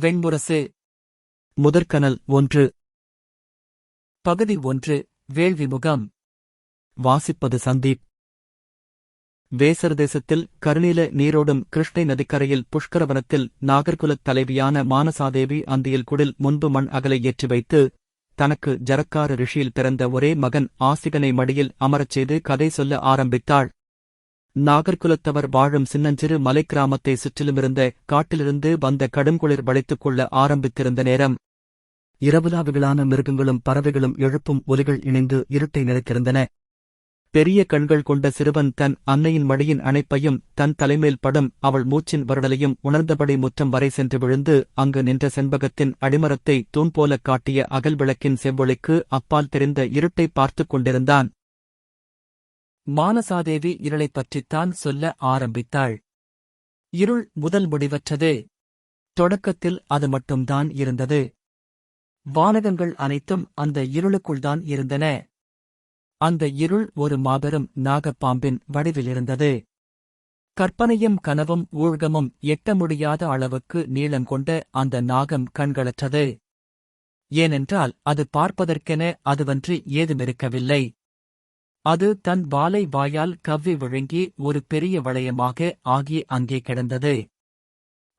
வெண்முரசு. முதற்கனல் ஒன்று. பகுதி ஒன்று வேள்விமுகம் வாசிப்பது சந்தீப். வேசர் தேசத்தில் கருநீல நீரோடும் கிருஷ்ணை நதிக்கரையில் புஷ்கரவனத்தில் நாகர்குலத் தலைவியான மானசாதேவி அந்தியில் குடில் முன்பு மண் அகலை ஏற்றி வைத்து தனக்கு ஜரக்கார ரிஷியில் பிறந்த ஒரே மகன் ஆசிகனை மடியில் அமரச் செய்து கதை சொல்ல ஆரம்பித்தாள். நாகர்குலத்தவர் வாழும் சின்னஞ்சிறு மலைக் கிராமத்தை சுற்றிலுமிருந்த காட்டிலிருந்து வந்த கடுங்குளிர் வளைத்துக் கொள்ள ஆரம்பித்திருந்த நேரம். இரவுலாவிகளான மிருகங்களும் பறவைகளும் எழுப்பும் ஒலிகள் இணைந்து இருட்டை நிறைத்திருந்தன. பெரிய கண்கள் கொண்ட சிறுவன் தன் அன்னையின் மடியின் அணைப்பையும் தன் தலைமேல் படும் அவள் மூச்சின் வருடலையும் உணர்ந்தபடி முற்றம் வரை சென்று விழுந்து அங்கு நின்ற செண்பகத்தின் அடிமரத்தை தூண் போலக் காட்டிய அகல் விளக்கின் செவ்வொளிக்கு அப்பால் தெரிந்த இருட்டை பார்த்துக் கொண்டிருந்தான். மானசாதேவி இருளைப் பற்றித்தான் சொல்ல ஆரம்பித்தாள். இருள் முதல் முடிவற்றது. தொடக்கத்தில் அது மட்டும்தான் இருந்தது. வானகங்கள் அனைத்தும் அந்த இருளுக்குள்தான் இருந்தன. அந்த இருள் ஒரு மாபெரும் நாகப்பாம்பின் வடிவிலிருந்தது. கற்பனையும் கனவும் ஊழ்கமும் எட்ட முடியாத அளவுக்கு நீளம் கொண்ட அந்த நாகம் கண்களற்றது. ஏனென்றால் அது பார்ப்பதற்கென அதுவன்றி ஏதுமிருக்கவில்லை. அது தன் வாலை வாயால் கவ்வி விழுங்கி ஒரு பெரிய வளையமாக ஆகி அங்கே கிடந்தது.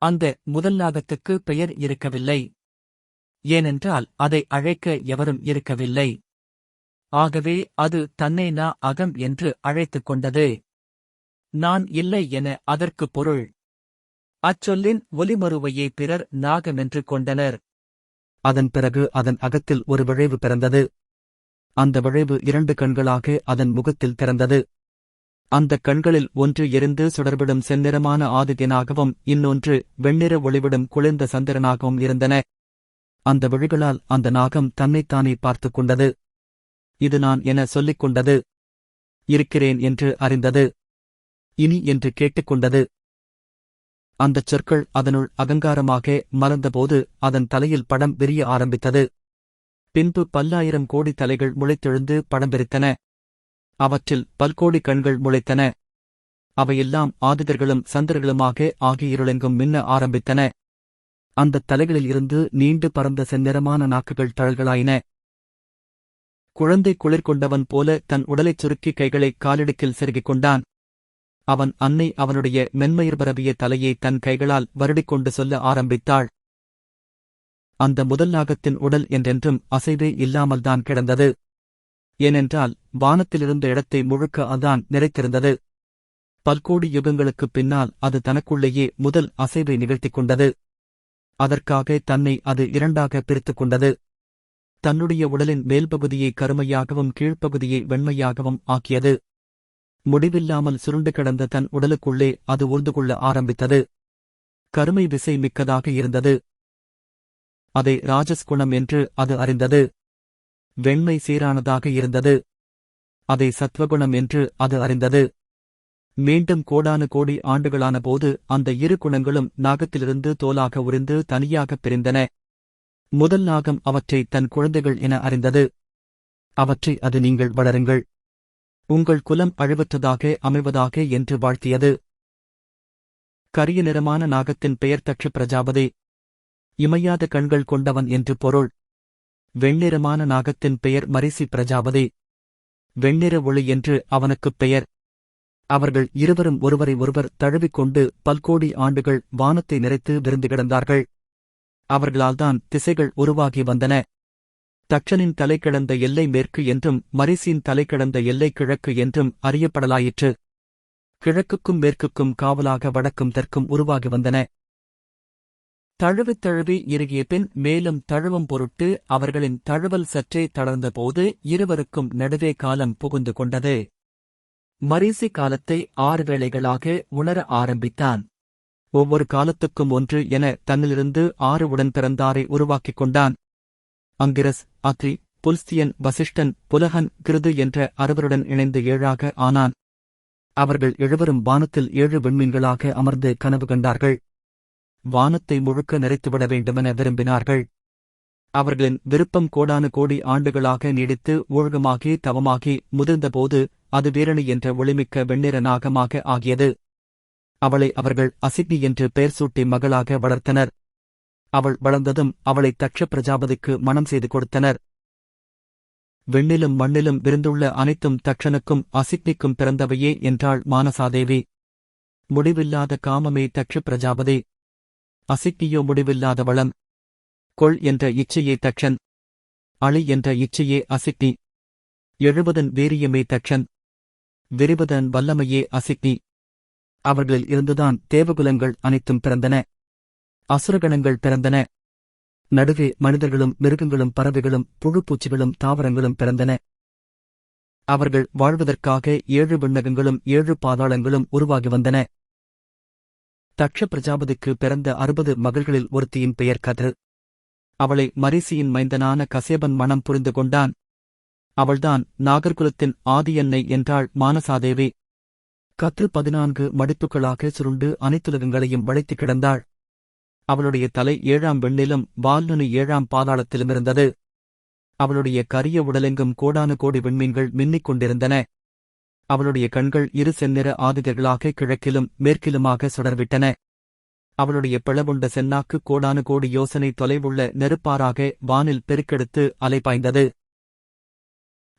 அந்த முதல் நாகத்துக்கு பெயர் இருக்கவில்லை. ஏனென்றால் அதை அழைக்க எவரும் இருக்கவில்லை. ஆகவே அது தன்னை நா அகம் என்று அழைத்துக் கொண்டது. நான் இல்லை என அதற்கு பொருள். அச்சொல்லின் ஒலிமறுவையை பிறர் நாகமென்று கொண்டனர். அதன் பிறகு அதன் அகத்தில் ஒரு விழைவு பிறந்தது. அந்த விழைவு இரண்டு கண்களாக அதன் முகத்தில் திறந்தது. அந்தக் கண்களில் ஒன்று எரிந்து சுடர்விடும் செந்நிறமான ஆதித்யனாகவும் இன்னொன்று வெண்ணிற ஒளிவிடும் குளிர்ந்த சந்திரனாகவும் இருந்தன. அந்த விழிகளால் அந்த நாகம் தன்னைத்தானே பார்த்துக் கொண்டது. இது நான் என சொல்லிக் கொண்டது. இருக்கிறேன் என்று அறிந்தது. இனி என்று கேட்டுக்கொண்டது அந்தச் சொற்கள் அதனுள் அகங்காரமாக மலர்ந்தபோது அதன் தலையில் படம் விரிய ஆரம்பித்தது. பின்பு பல்லாயிரம் கோடி தலைகள் முளைத்தெழுந்து படம் அவற்றில் பல்கோடி கண்கள் முளைத்தன. அவையெல்லாம் ஆதிதர்களும் சந்திரர்களுமாக ஆகிய இருளெங்கும் மின்ன ஆரம்பித்தன. அந்தத் தலைகளில் இருந்து நீண்டு பறந்த செந்நிறமான நாக்குகள் தழல்களாயின. குழந்தை குளிர் கொண்டவன் போல தன் உடலைச் சுருக்கி கைகளை காலிடுக்கில் செருகிக் கொண்டான். அவன் அன்னை அவனுடைய மென்மயிர் பரவிய தலையை தன் கைகளால் வருடிக்கொண்டு சொல்ல ஆரம்பித்தாள். அந்த முதல் நாகத்தின் உடல் என்றென்றும் அசைவே இல்லாமல்தான் கிடந்தது. ஏனென்றால் வானத்திலிருந்த இடத்தை முழுக்க அதான் நிறைத்திருந்தது. பல்கோடி யுகங்களுக்குப் பின்னால் அது தனக்குள்ளேயே முதல் அசைவை நிகழ்த்திக் கொண்டது. அதற்காக தன்னை அது இரண்டாக பிரித்துக் கொண்டது. தன்னுடைய உடலின் மேல்பகுதியை கருமையாகவும் கீழ்ப்பகுதியை வெண்மையாகவும் ஆக்கியது. முடிவில்லாமல் சுருண்டு கிடந்த தன் உடலுக்குள்ளே அது ஊர்ந்து கொள்ள ஆரம்பித்தது. கருமை விசை மிக்கதாக இருந்தது. அதை ராஜஸ் குணம் என்று அது அறிந்தது. வெண்மை சீரானதாக இருந்தது. அதை சத்வகுணம் என்று அது அறிந்தது. மீண்டும் கோடானு கோடி ஆண்டுகளான போது அந்த இரு குணங்களும் நாகத்திலிருந்து தோலாக உறிந்து தனியாகப் பிரிந்தன. முதல் நாகம் அவற்றை தன் குழந்தைகள் என அறிந்தது. அவற்றை அது நீங்கள் வளருங்கள். உங்கள் குலம் அழிவற்றதாக அமைவதாக என்று வாழ்த்தியது. கரிய நிறமான நாகத்தின் பெயர் தக்ஷ பிரஜாபதி. இமையாத கண்கள் கொண்டவன் என்று பொருள். வெண்ணிறமான நாகத்தின் பெயர் மரிசி பிரஜாபதி. வெண்ணிற ஒளி என்று அவனுக்குப் பெயர். அவர்கள் இருவரும் ஒருவரை ஒருவர் தழுவிக்கொண்டு பல்கோடி ஆண்டுகள் வானத்தை நிறைத்து விருந்து கிடந்தார்கள். அவர்களால்தான் திசைகள் உருவாகி வந்தன. தக்ஷனின் தலை கிடந்த எல்லை மேற்கு என்றும் மரிசியின் தலை கிடந்த எல்லை கிழக்கு என்றும் அறியப்படலாயிற்று. கிழக்குக்கும் மேற்குக்கும் காவலாக வடக்கும் தெற்கும் உருவாகி வந்தன. தழுவித் தழுவி இறுகிய பின் மேலும் தழுவும் பொருட்டு அவர்களின் தழுவல் சற்றே தளர்ந்தபோது இருவருக்கும் நடுவே காலம் புகுந்து கொண்டது. மரீசி காலத்தை ஆறு வேளைகளாக உணர ஆரம்பித்தான். ஒவ்வொரு காலத்துக்கும் ஒன்று என தன்னிலிருந்து ஆறு உடன் பிறந்தாரை உருவாக்கிக் கொண்டான். அங்கிரஸ் அத்ரி புல்ஸ்தியன் வசிஷ்டன் புலகன் கிருது என்ற அறுவருடன் இணைந்து ஏழாக ஆனான். அவர்கள் எழுவரும் வானத்தில் ஏழு விண்மீன்களாக அமர்ந்து கனவு கண்டார்கள். வானத்தை முழுக்க நிறைத்துவிட வேண்டுமென விரும்பினார்கள். அவர்களின் விருப்பம் கோடானு கோடி ஆண்டுகளாக நீடித்து ஊழகமாகி தவமாகி முதிர்ந்தபோது அது வீரணி என்ற ஒளிமிக்க வெண்ணிற நாகமாக ஆகியது. அவளை அவர்கள் அசிக்னி என்று பெயர் சூட்டி மகளாக வளர்த்தனர். அவள் வளர்ந்ததும் அவளை தக்ஷ பிரஜாபதிக்கு மணம் செய்து கொடுத்தனர். விண்ணிலும் மண்ணிலும் விருந்துள்ள அனைத்தும் தக்ஷனுக்கும் அசிக்னிக்கும் பிறந்தவையே என்றாள் மானசாதேவி. முடிவில்லாத காமமே தக்ஷ பிரஜாபதி. அசிக்னியோ முடிவில்லாத வளம். கொள் என்ற இச்சையே தக்ஷன் அழி என்ற இச்சையே அசிக்னி எழுபதன் வீரியமே தக்ஷன் விரிபதன் வல்லமையே அசிக்னி அவர்களில் இருந்துதான் தேவகுலங்கள் அனைத்தும் பிறந்தன. அசுரகணங்கள் பிறந்தன. நடுவே மனிதர்களும் மிருகங்களும் பறவைகளும் புழுப்பூச்சிகளும் தாவரங்களும் பிறந்தன. அவர்கள் வாழ்வதற்காக ஏழு விண்ணகங்களும் ஏழு பாதாளங்களும் உருவாகி வந்தன. தக்ஷ பிரஜாபதிக்கு பிறந்த அறுபது மகள்களில் ஒருத்தியின் பெயர் கதிரு. அவளை மரிசியின் மைந்தனான கசேபன் மனம் புரிந்து கொண்டான். அவள்தான் நாகர்குலத்தின் ஆதியன்னை என்றாள் மானசாதேவி. கத்து பதினான்கு மடிப்புகளாக சுருண்டு அனைத்துலகங்களையும் வளைத்து கிடந்தாள். அவளுடைய தலை ஏழாம் வெண்ணிலும் வால்நுனி ஏழாம் பாதாளத்திலும் இருந்தது. அவளுடைய கரிய உடலெங்கும் கோடானு கோடி விண்மீன்கள் மின்னிக் கொண்டிருந்தன. அவளுடைய கண்கள் இரு செந்நிற ஆதிதர்களாக கிழக்கிலும் மேற்கிலுமாக சுடர்விட்டன. அவளுடைய பிளவுண்ட சென்னாக்கு கோடானு கோடி யோசனை தொலைவுள்ள நெருப்பாராக வானில் பெருக்கெடுத்து அலைபாய்ந்தது.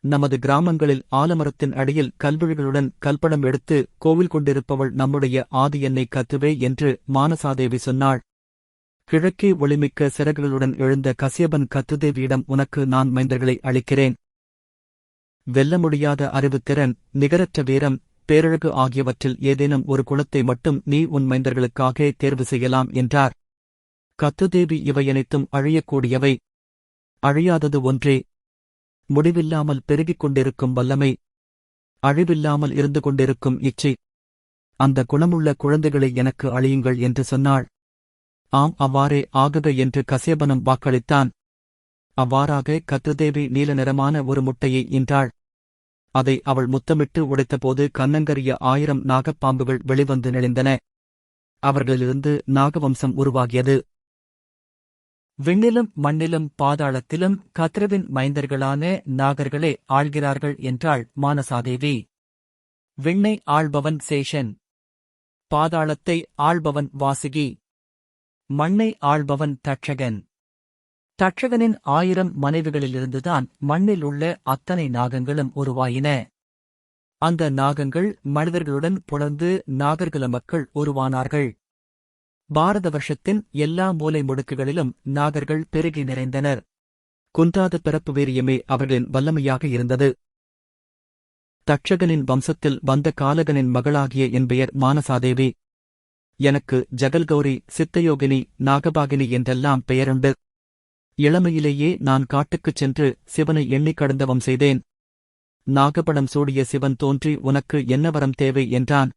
நமது கிராமங்களில் ஆலமரத்தின் அடியில் கல்விழிகளுடன் கல்படம் எடுத்து கோவில் கொண்டிருப்பவள் நம்முடைய ஆதி என்னை கத்துவே என்று மானசாதேவி சொன்னாள். கிழக்கே ஒளிமிக்க சிறகுகளுடன் எழுந்த கசியபன் கத்துதேவியிடம் உனக்கு நான் மைந்தர்களை அளிக்கிறேன். வெல்ல முடியாத அறிவுத்திறன் நிகரற்ற வீரம் பேரழகு ஆகியவற்றில் ஏதேனும் ஒரு குலத்தை மட்டும் நீ உன் மைந்தர்களுக்காக தேர்வு செய்யலாம் என்றார். கத்துதேவி இவையனைத்தும் அழியக்கூடியவை. அழியாதது ஒன்றே. முடிவில்லாமல் பெருகிக் கொண்டிருக்கும் வல்லமை. அழிவில்லாமல் இருந்து கொண்டிருக்கும் இச்சை. அந்த குணமுள்ள குழந்தைகளை எனக்கு அழியுங்கள் என்று சொன்னாள். ஆம் அவ்வாறே ஆகுக என்று கசேபனம் வாக்களித்தான். அவ்வாறாக கத்ருதேவி நீல நிறமான ஒரு முட்டையை ஈன்றாள் அதை அவள் முத்தமிட்டு உடைத்தபோது கண்ணங்கரிய ஆயிரம் நாகப்பாம்புகள் வெளிவந்து நெளிந்தன. அவர்களிலிருந்து நாகவம்சம் உருவாகியது. விண்ணிலும் மண்ணிலும் பாதாளத்திலும் கத்ரவின் மைந்தர்களான நாகர்களே ஆள்கிறார்கள் என்றாள் மானசாதேவி. விண்ணை ஆள்பவன் சேஷன். பாதாளத்தை ஆள்பவன் வாசுகி. மண்ணை ஆள்பவன் தட்சகன். தட்சகனின் ஆயிரம் மனைவிகளிலிருந்துதான் மண்ணில் உள்ள அத்தனை நாகங்களும் உருவாயின. அந்த நாகங்கள் மனிதர்களுடன் புணர்ந்து நாகர்குல மக்கள் உருவானார்கள். பாரத வருஷத்தின் எல்லா மூலை முடுக்குகளிலும் நாகர்கள் பெருகி நிறைந்தனர். குந்தாத பிறப்பு வீரியமே அவர்களின் வல்லமையாக இருந்தது. தட்சகனின் வம்சத்தில் வந்த காலகனின் மகளாகிய என் பெயர் மானசாதேவி. எனக்கு ஜகல்கௌரி சித்தயோகினி நாகபாகினி என்றெல்லாம் பெயருண்டு. இளமையிலேயே நான் காட்டுக்குச் சென்று சிவனை எண்ணிக் கடந்தவம் செய்தேன். நாகபடம் சூடிய சிவன் தோன்றி உனக்கு என்ன வரம் தேவை என்றான்.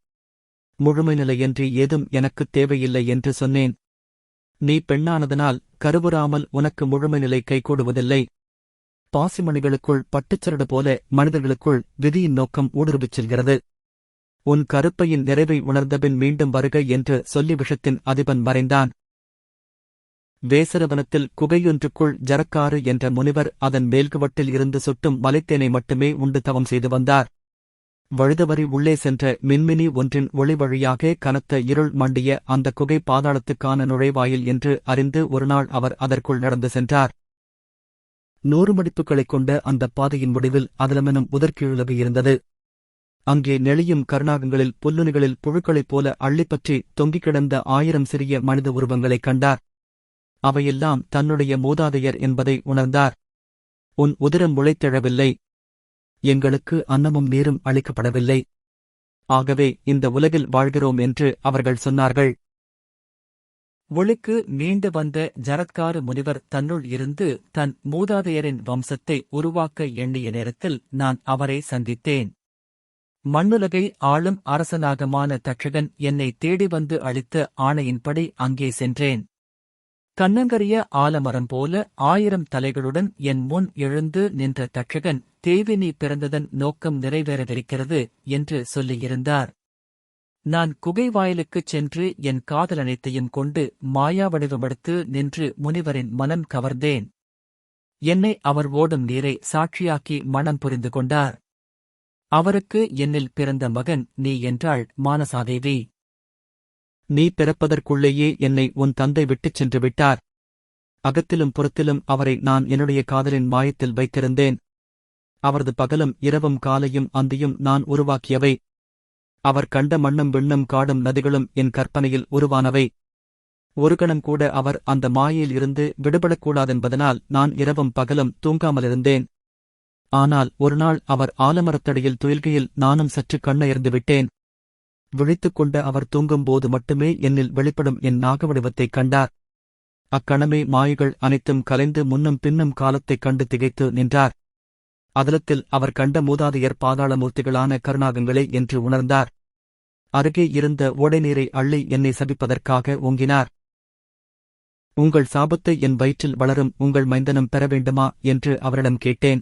முழுமை நிலையன்றி ஏதும் எனக்குத் தேவையில்லை என்று சொன்னேன். நீ பெண்ணானதனால் கருவுறாமல் உனக்கு முழுமை நிலை கைகூடுவதில்லை. பாசிமணிகளுக்குள் பட்டுச்சரடு போல மனிதர்களுக்குள் விதியின் நோக்கம் ஊடுருவிச் செல்கிறது. உன் கருப்பையின் நிறைவை உணர்ந்தபின் மீண்டும் வருக என்று சொல்லி விஷத்தின் அதிபன் மறைந்தான். வேசரவனத்தில் குகையொன்றுக்குள் ஜரக்காறு என்ற முனிவர் அதன் மேல்குவட்டில் இருந்து சுட்டும் மலைத்தேனை மட்டுமே உண்டு தவம் செய்து வந்தார். வழுதவரி உள்ளே சென்ற மின்மினி ஒன்றின் ஒளி வழியாக கனத்த இருள் மண்டிய அந்த குகை பாதாளத்துக்கான நுழைவாயில் என்று அறிந்து ஒருநாள் அவர் அதற்குள் நடந்து சென்றார். நூறு மடிப்புகளைக் கொண்ட அந்த பாதையின் முடிவில் அதலமெனும் உதற்கீழுலகு இருந்தது. அங்கே நெளியும் கருணாகங்களில் புல்லுனிகளில் புழுக்களைப் போல அள்ளிப்பற்றி தொங்கிக் கிடந்த ஆயிரம் சிறிய மனித உருவங்களைக் கண்டார். அவையெல்லாம் தன்னுடைய மூதாதையர் என்பதை உணர்ந்தார். உன் உதிரம் முளைத்தெழவில்லை. எங்களுக்கு அன்னமும் நீரும் அளிக்கப்படவில்லை. ஆகவே இந்த உலகில் வாழ்கிறோம் என்று அவர்கள் சொன்னார்கள். ஒளிக்கு மீண்டு வந்த ஜரத்காரு முனிவர் தன்னுள் இருந்து தன் மூதாதையரின் வம்சத்தை உருவாக்க எண்ணிய நேரத்தில் நான் அவரை சந்தித்தேன். மண்ணுலகை ஆளும் அரசனாகமான தட்சகன் என்னை தேடி வந்து அளித்த ஆணையின்படி அங்கே சென்றேன். தன்னங்கரிய ஆலமரம் போல ஆயிரம் தலைகளுடன் என் முன் எழுந்து நின்ற தட்சகன் தேவினி பிறந்ததன் நோக்கம் நிறைவேறவிருக்கிறது என்று சொல்லியிருந்தார். நான் குகை வாயிலுக்குச் சென்று என் காதலனைத்தையும் கொண்டு மாயா வடிவமெடுத்து நின்று முனிவரின் மனம் கவர்ந்தேன். என்னை அவர் ஓடும் நீரை சாட்சியாக்கி மனம் புரிந்து கொண்டார். அவருக்கு என்னில் பிறந்த மகன் நீ என்றாள் மானசாதேவி. நீ பிறப்பதற்குள்ளேயே என்னை உன் தந்தை விட்டுச் சென்று விட்டார். அகத்திலும் புறத்திலும் அவரை நான் என்னுடைய காதலின் மாயத்தில் வைத்திருந்தேன். அவரது பகலும் இரவும் காலையும் அந்தியும் நான் உருவாக்கியவை. அவர் கண்ட மண்ணும் விண்ணும் காடும் நதிகளும் என் கற்பனையில் உருவானவை. ஒரு கணம் கூட அவர் அந்த மாயையில் இருந்து விடுபடக்கூடாதென்பதனால் நான் இரவும் பகலும் தூங்காமலிருந்தேன். ஆனால் ஒருநாள் அவர் ஆலமரத்தடியில் துயில்கையில் நானும் சற்று கண்ணயர்ந்து விட்டேன். விழித்துக் கொண்ட அவர் தூங்கும்போது மட்டுமே என்னில் வெளிப்படும் என் நாகவடிவத்தைக் கண்டார். அக்கணமே மாயுகள் அனைத்தும் கலைந்து முன்னும் பின்னும் காலத்தைக் கண்டு திகைத்து நின்றார். அதலத்தில் அவர் கண்ட மூதாதையர் பாதாளமூர்த்திகளான கருணாகங்களே என்று உணர்ந்தார். அருகே இருந்த ஓடைநீரை அள்ளி என்னை சபிப்பதற்காக ஓங்கினார். உங்கள் சாபத்தை என் வயிற்றில் வளரும் உங்கள் மைந்தனம் பெற வேண்டுமா? என்று அவரிடம் கேட்டேன்.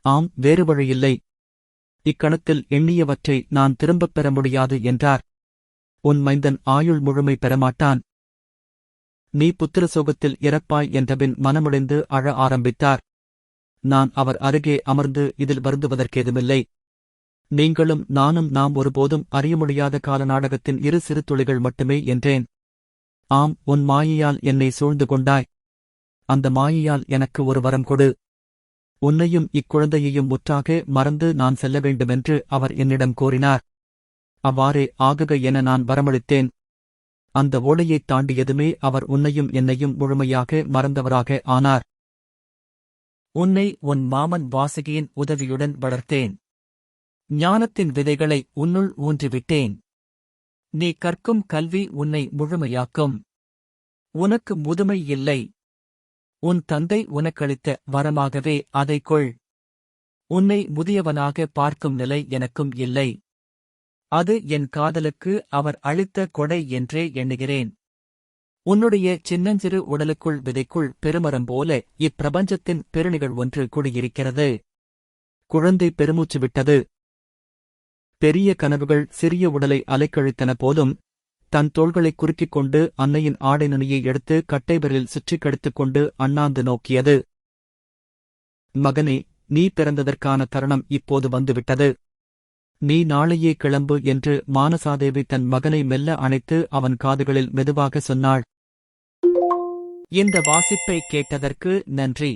ஆம் வேறு வழியில்லை. இக்கணத்தில் எண்ணியவற்றை நான் திரும்பப் பெற முடியாது என்றார். உன் மைந்தன் ஆயுள் முழுமை பெறமாட்டான். நீ புத்திர சோகத்தில் இறப்பாய் என்றபின் மனமுடைந்து அழ ஆரம்பித்தார். நான் அவர் அருகே அமர்ந்து இதில் வருந்துவதற்கேதுமில்லை. நீங்களும் நானும் நாம் ஒருபோதும் அறிய முடியாத கால நாடகத்தின் இரு சிறு துளிகள் மட்டுமே என்றேன். ஆம் உன் மாயையால் என்னை சூழ்ந்து கொண்டாய். அந்த மாயையால் எனக்கு ஒரு வரம் கொடு. உன்னையும் இக்குழந்தையையும் முற்றாக மறந்து நான் செல்ல வேண்டுமென்று அவர் என்னிடம் கோரினார். அவ்வாறே ஆகுக என நான் வரமளித்தேன். அந்த ஓலையைத் தாண்டியதுமே அவர் உன்னையும் என்னையும் முழுமையாக மறந்தவராக ஆனார். உன்னை உன் மாமன் வாசகியின் உதவியுடன் வளர்த்தேன். ஞானத்தின் விதைகளை உன்னுள் ஊன்றிவிட்டேன். நீ கற்கும் கல்வி உன்னை முழுமையாக்கும். உனக்கு முதுமை இல்லை. உன் தந்தை உனக்களித்த வரமாகவே அதைக் கொள். உன்னை முதியவனாக பார்க்கும் நிலை எனக்கும் இல்லை. அது என் காதலுக்கு அவர் அளித்த கொடை என்றே எண்ணுகிறேன். உன்னுடைய சின்னஞ்சிறு உடலுக்குள் விதைக்குள் பெருமரம் போல இப்பிரபஞ்சத்தின் பெருநிகழ் ஒன்று குடியிருக்கிறது. குழந்தை பெருமூச்சு விட்டது. பெரிய கனவுகள் சிறிய உடலை அலைக்கழித்தன போலும் தன் தோள்களைக் குறுக்கிக் கொண்டு அன்னையின் ஆடை நுனியை எடுத்து கட்டைவரில் சுற்றி கடித்துக் கொண்டு அண்ணாந்து நோக்கியது. மகனே நீ பிறந்ததற்கான தருணம் இப்போது வந்துவிட்டது. நீ நாளையே கிளம்பு என்று மானசாதேவி தன் மகனை மெல்ல அணைத்து அவன் காதுகளில் மெதுவாக சொன்னாள். இந்த வாசிப்பை கேட்டதற்கு நன்றி.